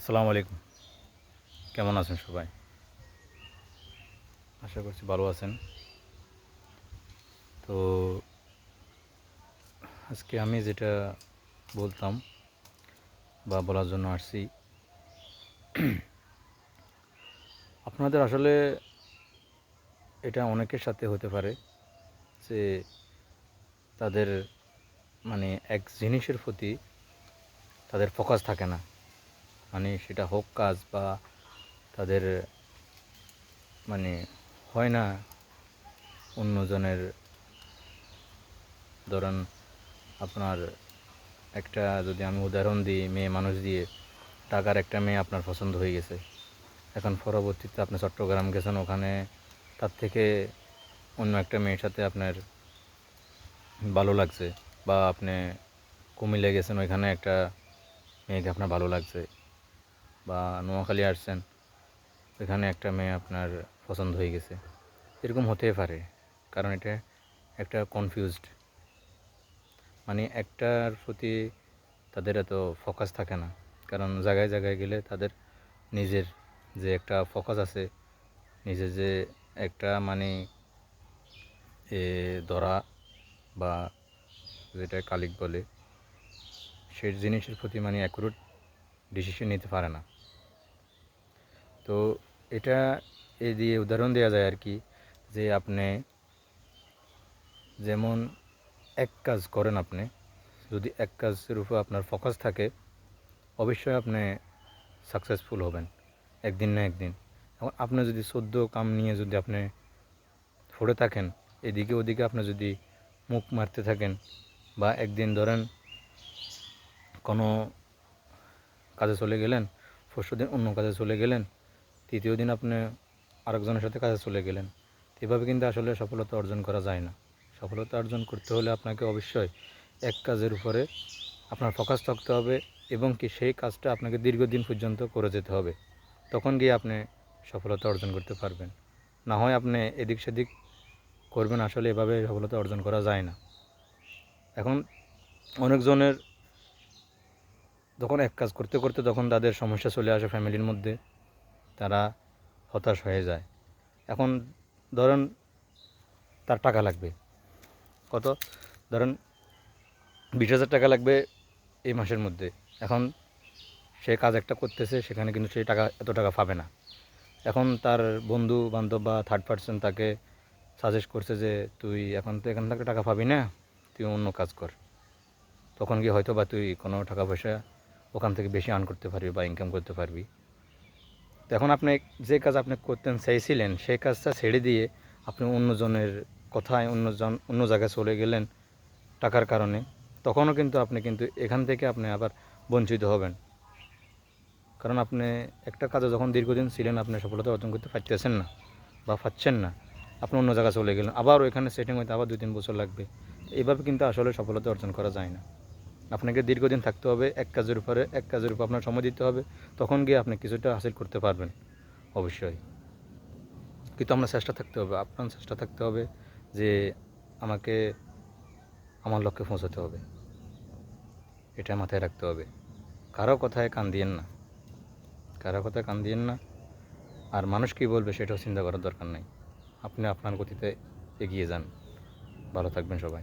আসসালামু আলাইকুম। কেমন আছেন সবাই? আশা করছি ভালো আছেন। তো আজকে আমি যেটা বলতাম বা বলার জন্য আসছি, আপনাদের আসলে এটা অনেকের সাথে হতে পারে যে তাদের মানে এক জিনিসের প্রতি তাদের ফোকাস থাকে না। মানে সেটা হোক কাজ বা তাদের মানে হয় না অন্যজনের ধরেন আপনার একটা যদি আমি উদাহরণ দিই, মেয়ে মানুষ দিয়ে টাকার একটা মেয়ে আপনার পছন্দ হয়ে গেছে। এখন পরবর্তীতে আপনি চট্টগ্রাম গেছেন, ওখানে তার থেকে অন্য একটা মেয়ের সাথে আপনার ভালো লাগছে বা আপনি কুমিল্লে গেছেন, ওইখানে একটা মেয়েকে আপনার ভালো লাগছে। বা নোয়াখালী আসছেন, এখানে একটা মেয়ে আপনার পছন্দ হয়ে গেছে। এরকম হতেই পারে, কারণ এটা একটা কনফিউজড মানে একটার প্রতি তাদের এত ফোকাস থাকে না, কারণ জায়গায় জায়গায় গেলে তাদের নিজের যে একটা ফোকাস আছে, নিজের যে একটা মানে এ ধরা বা যেটা কালিক বলে, সেই জিনিসের প্রতি মানে অ্যাকুরেট ডিসিশন নিতে পারে না। তো এটা এ দিয়ে উদাহরণ দেওয়া যায় আর কি, যে আপনি যেমন এক কাজ করেন আপনি, যদি এক কাজের উপর আপনার ফোকাস থাকে, অবশ্যই আপনি সাকসেসফুল হবেন, একদিন না একদিন। এখন আপনি যদি সদ্য কাম নিয়ে যদি আপনি পড়ে থাকেন, এদিকে ওদিকে আপনি যদি মুখ মারতে থাকেন, বা একদিন ধরেন কোনো কাজে চলে গেলেন পরশু দিন অন্য কাজে চলে গেলেন, তৃতীয় দিন আপনি আরেকজনের সাথে কাজে চলে গেলেন। এভাবে কিন্তু আসলে সফলতা অর্জন করা যায় না। সফলতা অর্জন করতে হলে আপনাকে অবশ্যই এক কাজের উপরে আপনার ফোকাস থাকতে হবে এবং কি সেই কাজটা আপনাকে দীর্ঘদিন পর্যন্ত করে যেতে হবে। তখন গিয়ে আপনি সফলতা অর্জন করতে পারবেন। না হয় আপনি এদিক সেদিক করবেন, আসলে এভাবে সফলতা অর্জন করা যায় না। এখন অনেকজনের যখন এক কাজ করতে করতে তখন তাদের সমস্যা চলে আসে ফ্যামিলির মধ্যে। তারা হতাশ হয়ে যায়। এখন ধরেন তার টাকা লাগবে। কত? ধরেন বিশ হাজার টাকা লাগবে এই মাসের মধ্যে। এখন সে কাজ একটা করতেছে, সেখানে কিন্তু সেই টাকা, এত টাকা পাবে না। এখন তার বন্ধু বান্ধব বা থার্ড পার্সন তাকে সাজেস্ট করছে যে, তুই এখন তো এখান থেকে টাকা পাবি না, তুই অন্য কাজ কর। তখন কি হয়তো বা তুই কোনো টাকা পয়সা ওখান থেকে বেশি আর্ন করতে পারবি বা ইনকাম করতে পারবি। তো এখন আপনি যে কাজ আপনি করতেন, চাইছিলেন, সেই কাজটা ছেড়ে দিয়ে আপনি অন্যজনের কথায়, অন্যজন, অন্য জায়গায় চলে গেলেন টাকার কারণে, তখনও কিন্তু আপনি কিন্তু এখান থেকে আপনি আবার বঞ্চিত হবেন। কারণ আপনি একটা কাজে যখন দীর্ঘদিন ছিলেন, আপনি সফলতা অর্জন করতে পারতেছেন না বা পাচ্ছেন না, আপনি অন্য জায়গায় চলে গেলেন, আবার ওইখানে সেটিং হইতে আবার দুই তিন বছর লাগবে। এইভাবে কিন্তু আসলে সফলতা অর্জন করা যায় না। আপনাকে দীর্ঘদিন থাকতে হবে, এক কাজের উপরে, এক কাজের উপর আপনার সময় দিতে হবে, তখন গিয়ে আপনি কিছুটা হাসিল করতে পারবেন, অবশ্যই। কিন্তু আপনার চেষ্টা থাকতে হবে, আপনার চেষ্টা থাকতে হবে যে আমাকে, আমার লক্ষ্যে পৌঁছাতে হবে। এটা মাথায় রাখতে হবে। কারও কথায় কান দিয়েন না। কারও কথায় কান দিয়েন না। আর মানুষ কী বলবে সেটাও চিন্তা করার দরকার নাই। আপনি আপনার গতিতে এগিয়ে যান। ভালো থাকবেন সবাই।